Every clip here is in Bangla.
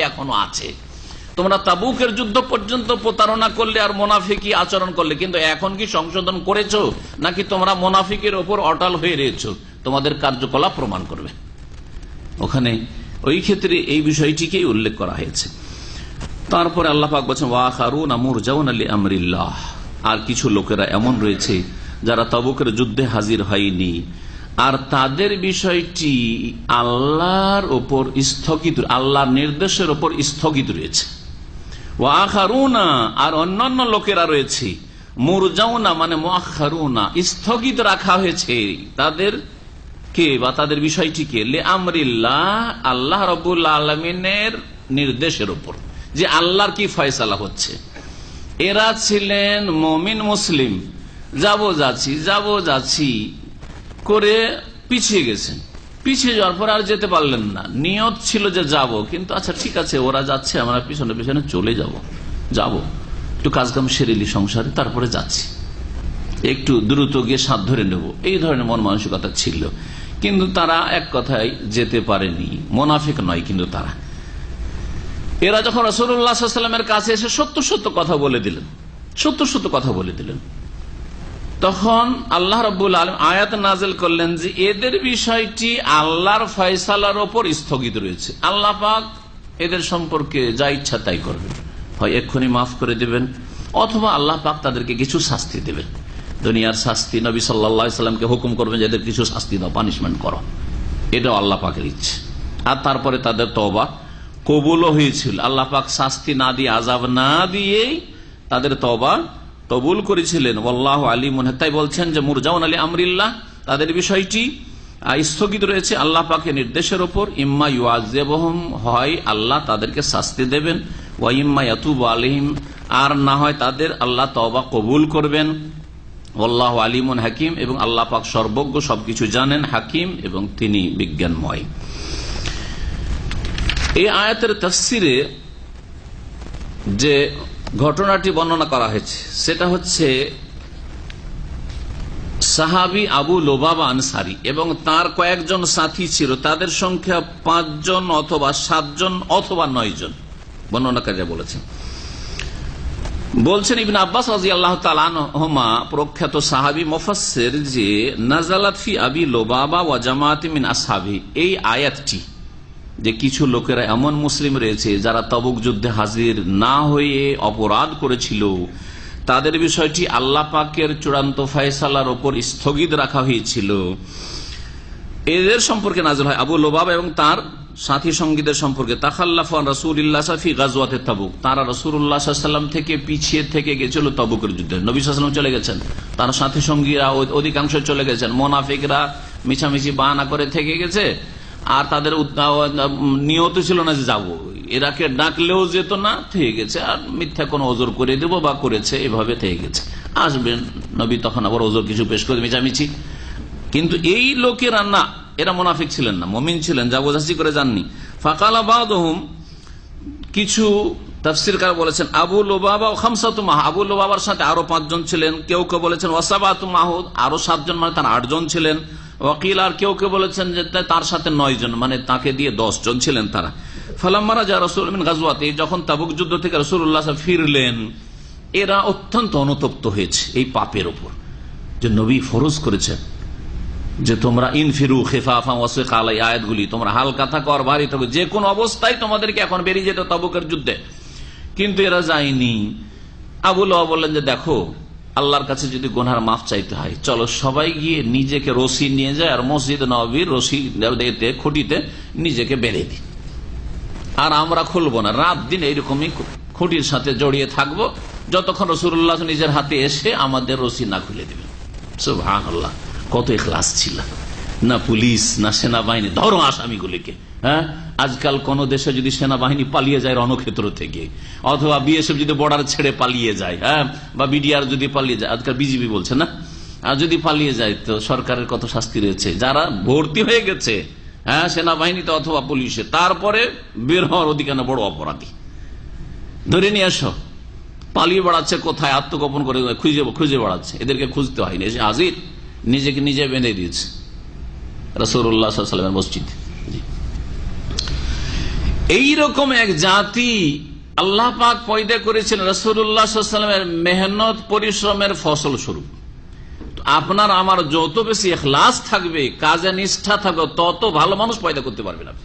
এখনও আছে? তোমরা তাবুকের যুদ্ধ পর্যন্ত প্রতারণা করলে আর মোনাফিকি আচরণ করলে, কিন্তু এখন কি সংশোধন করেছ? নাকি তোমরা মোনাফিকের ওপর অটাল হয়ে রয়েছ? তোমাদের কার্যকলাপ প্রমাণ করবে। ওখানে ওই ক্ষেত্রে এই বিষয়টিকেই উল্লেখ করা হয়েছে। তারপরে আল্লাহ পাক বলছেন ওয়াখারুন আমুর জাউন আলী আমরিল্লাহ আর কিছু লোকেরা এমন রয়েছে যারা তাবুকের যুদ্ধে হাজির হয়নি। আর তাদের বিষয়টি আল্লাহর ওপর স্থগিত, আল্লাহর নির্দেশের ওপর স্থগিত রয়েছে। ওয়াখারুনা আর অন্যান্য লোকেরা রয়েছে। মুরজাউনা মানে মোয়াখারুনা স্থগিত রাখা হয়েছে তাদের কে বা তাদের বিষয়টিকে। লে আমরিল্লাহ আল্লাহ রবুল্লা আলমিনের নির্দেশের ওপর, যে আল্লাহর কি ফয়সালা হচ্ছে। এরা ছিলেন মমিন মুসলিম। যাব যাচ্ছি যাব যাচ্ছি। করে পিছিয়ে গেছেন। পিছিয়ে যাওয়ার পর আর যেতে পারলেন না। নিয়ত ছিল যে যাব, কিন্তু আচ্ছা ঠিক আছে, ওরা যাচ্ছে, আমরা পিছনে পিছনে চলে যাব। যাব। একটু কাজকাম সেরেলি সংসারে, তারপরে যাচ্ছি। একটু দ্রুত গিয়ে সাধ ধরে নেব। এই ধরনের মন মানসিকতা ছিল। কিন্তু তারা এক কথায় যেতে পারেনি। মোনাফিক নয় কিন্তু তারা। এরা যখন রসুল্লাহামের কাছে এসে সত্য সত্য কথা বলে দিলেন। সত্য সত্য কথা বলে দিলেন। তখন আল্লাহ রব্বুল আলম আয়াত নাজেল করলেন যে এদের বিষয়টি আল্লাহর ফয়সালার ওপর স্থগিত রয়েছে। আল্লাহ পাক এদের সম্পর্কে যা ইচ্ছা তাই করবে হয় এক্ষুনি মাফ করে দেবেন, অথবা আল্লাহ পাক তাদেরকে কিছু শাস্তি দেবেন। দুনিয়ার শাস্তি নবী সাল্লাহামকে হুকুম করবেন যে এদের কিছু শাস্তি দাও পানিশমেন্ট করো। এটাও আল্লাহ পাকের ইচ্ছে। আর তারপরে তাদের তবা কবুলও হয়েছিল। আল্লাহ পাক শাস্তি না দিয়ে আজাব না দিয়েই তাদের তবা কবুল করেছিলেন। আল্লাহ আলী মনে তাই বলছেন যে, মুরজাউন আলী আমরিল্লাহ, তাদের বিষয়টি স্থগিত রয়েছে আল্লাহ পাকে নির্দেশের ওপর। ইম্মা ইউআজেবহম হয় আল্লাহ তাদেরকে শাস্তি দেবেন। ওয়া ইম্মা ইয়াতুব আলিম আর না হয় তাদের আল্লাহ তবা কবুল করবেন। আল্লাহ আলিমুন হাকিম, এবং আল্লাহ পাক সর্বজ্ঞ সবকিছু জানেন, হাকিম এবং তিনি বিজ্ঞানময়। এই আয়াতের তফসিরে যে ঘটনাটি বর্ণনা করা হয়েছে। সেটা হচ্ছে সাহাবি আবু লোবাবা আনসারি এবং তার কয়েকজন সাথী ছিল। তাদের সংখ্যা পাঁচজন অথবা সাতজন অথবা নয় জন বর্ণনাকারীরা বলেছেন। বলছেন ইবিন আব্বাস রাজি আল্লাহ তালানহমা প্রখ্যাত সাহাবি মোফাসের যে নাজালাত ফি আবি লোবাবা ওয়া জামাত মিন আসহাবি, এই আয়াতটি যে কিছু লোকেরা এমন মুসলিম রয়েছে যারা তবুক যুদ্ধে হাজির না হয়ে অপরাধ করেছিল, তাদের বিষয়টি আল্লাহ পাকের চূড়ান্ত ফয়সালার ওপর স্থগিত রাখা হয়েছিল। এদের সম্পর্কে নাজল হয় আবু লোবাব এবং তার সাথী সঙ্গীদের সম্পর্কে। তাকাল্লাফান রসুল্লাহ সাফি গাজওয়াতে তাবুক। তারা রসুল্লাহাম থেকে পিছিয়ে থেকে গেছিল তবুকের যুদ্ধে। নবী সাল্লাম চলে গেছেন। তার সাথী সঙ্গীরা অধিকাংশ চলে গেছেন। মোনাফিকরা মিছামিছি বাহানা করে থেকে গেছে। আর তাদের নিয়ত ছিল না যে যাব। এরাকে ডাকলেও যেত না, থেকে গেছে। আর মিথ্যা কোনো ওজোর করে দেবো বা করেছে, এভাবে থেকে গেছে। আসবেন, নবী তখন আবার ওজোর কিছু পেশ করে মিছামিছি কিন্তু এই লোকেরা না, এরা মোনাফিক ছিলেন না, মমিন ছিলেন যা করে যাননি। ফাঁকালাবাদ কিছু তাফসিরকার বলেছেন, আবু লোবাবা ও খামসাত মাহ আবু লোবাবার সাথে আরও পাঁচজন ছিলেন। কেউ কেউ বলেছেন ওয়াসাবাত মাহুদ আরও সাতজন মানে তার আটজন ছিলেন। ওয়াকিল আর কেউ কেউ বলেছেন যে তার সাথে নয় জন মানে তাকে দিয়ে দশ জন ছিলেন তারা। ফালাম্মারা যা রসুল গাজুয়াতে যখন তাবুক যুদ্ধ থেকে রসুল্লাহ ফিরলেন, এরা অত্যন্ত অনুতপ্ত হয়েছে এই পাপের ওপর। যে নবী ফরজ করেছেন যে তোমরা ইনফিরু খেফাফা ওয়াসে কালাই আয়াতগুলি, তোমরা হালকা থাকো আর ভারী থাকো। যে কোনো অবস্থায় তোমাদেরকে এখন বেরিয়ে যেত তাবুকের যুদ্ধে। কিন্তু এরা যায়নি। আবুল বললেন যে দেখো আল্লাহর কাছে যদি গোনার মাফ চাইতে হয়, চলো সবাই গিয়ে নিজেকে রশি নিয়ে যায় আর মসজিদ নবীর রশি খুঁটিতে নিজেকে বেঁধে দিই। আর আমরা খুলবো না, রাত দিন এইরকমই খুঁটির সাথে জড়িয়ে থাকব। যতক্ষণ রসুল্লাহ নিজের হাতে এসে আমাদের রশি না খুলে দেবেন আল্লাহ কত ক্লাস ছিল। না পুলিশ, না সেনাবাহিনী, ধরো আসামিগুলিকে। হ্যাঁ? আজকাল কোন দেশে যদি সেনাবাহিনী পালিয়ে যায় রণক্ষেত্র থেকে, অথবা বিএসএফ যদি বর্ডার ছেড়ে পালিয়ে যায় হ্যাঁ? বা বিডিআর যদি পালিয়ে যায়, আজকাল বিজিবি বলছে না? আর যদি পালিয়ে যায় তো সরকারের কত শাস্তি রয়েছে? যারা ভর্তি হয়ে গেছে হ্যাঁ সেনাবাহিনীতে অথবা পুলিশে, তারপরে বের হওয়ার অধিকার বড় অপরাধী। ধরে নিয়ে আসো পালিয়ে বেড়াচ্ছে কোথায়? আত্মগোপন করে খুঁজে খুঁজে বেড়াচ্ছে। এদেরকে খুঁজতে হয়নি। হাজির, নিজেকে নিজে বেঁধে দিয়েছে। রসুল্লাহামের মসজিদ। এইরকম এক জাতি আল্লাহ পাক পয়দা করেছেন রসুল্লাহামের মেহনত পরিশ্রমের ফসল স্বরূপ। আপনার, আমার যত বেশি এখলাস থাকবে, কাজে নিষ্ঠা থাকবে, তত ভালো মানুষ পয়দা করতে পারবেন আপনি।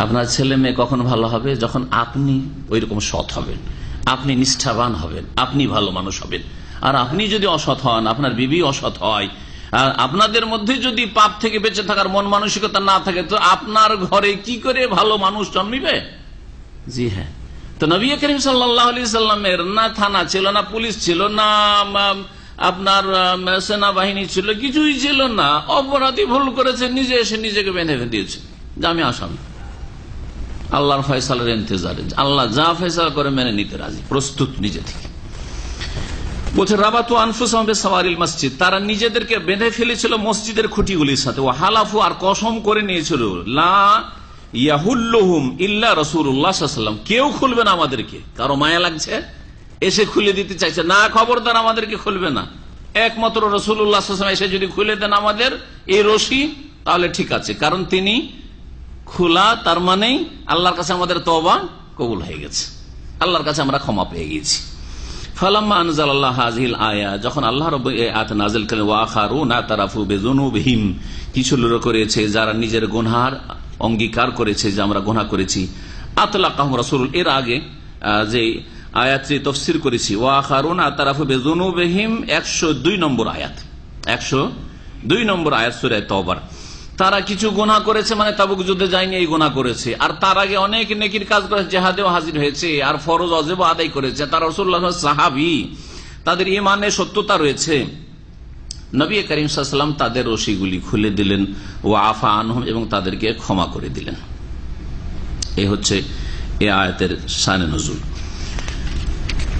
আপনার ছেলে মেয়ে কখন ভালো হবে? যখন আপনি ওই রকম সৎ হবেন, আপনি নিষ্ঠাবান হবেন, আপনি ভালো মানুষ হবেন। আর আপনি যদি অসৎ হন, আপনার বিবি অসৎ হয় আপনাদের মধ্যে যদি পাপ থেকে বেঁচে থাকার মন মানসিকতা না থাকে, তো আপনার ঘরে কি করে ভালো মানুষ জন্মিবে? জি হ্যাঁ। তো নবী করিম সাল্লামের না থানা ছিল না, পুলিশ ছিল না আপনার সেনাবাহিনী ছিল, কিছুই ছিল না। অপরাধী ভুল করেছে, নিজে এসে নিজেকে বেঁধে দিয়েছে। যে আমি আসামি। আল্লাহর ফয়সালের ইন্তজারে। আল্লাহ যা ফয়সালা করে মেনে নিতে রাজি, প্রস্তুত নিজে থেকে। বলছে, রাবাতু আনফুস সাওয়ারিল মসজিদ। তারা নিজেদেরকে বেঁধে ফেলেছিল মসজিদের খুঁটিগুলির সাথে। ও হালাফু আর কসম করে নিয়েছিল, লা ইয়াহুল্লুহুম ইল্লা রসুল্লাহাম কেউ খুলবে না আমাদেরকে। কারও মায়া লাগছে? এসে খুলে দিতে চাইছে। না, খবরদার, আমাদেরকে খুলবে না। একমাত্র রসুল্লাহ এসে যদি খুলে দেন আমাদের এই রশি, তাহলে ঠিক আছে। কারণ তিনি খোলা, তার মানেই আল্লাহর কাছে আমাদের তবা কবুল হয়ে গেছে। আল্লাহর কাছে আমরা ক্ষমা পেয়ে গেছি ফালাম্মা হাজিল আয়া, যখন আয়াত তারাফু কিছু করেছে যারা নিজের গুনহার অঙ্গীকার করেছে, যে আমরা গুনা করেছি। আতলা কাহম রাসুল, এর আগে যে আয়াতটি তফসির করেছি ওয়াখারু না তারাফু বেজনুবহিম একশো দুই নম্বর আয়াত। একশো দুই নম্বর আয়াত সুরায় তবার তারা কিছু গোনা করেছে মানে তাবুক যুদ্ধে যায়নি, এই গোনা করেছে। আর তার আগে অনেক নেকির কাজ করেছে, জেহাদেও হাজির হয়েছে, আর ফরজ অজেব আদায় করেছে। তারা রসুল্লাহ সাহাবি, তাদের ইমানে সত্যতা রয়েছে। নবী করিম সাল্লাম তাদের রশিগুলি খুলে দিলেন ও আফা আনহম, এবং তাদেরকে ক্ষমা করে দিলেন। এ হচ্ছে এ আয়তের সানে নজরুল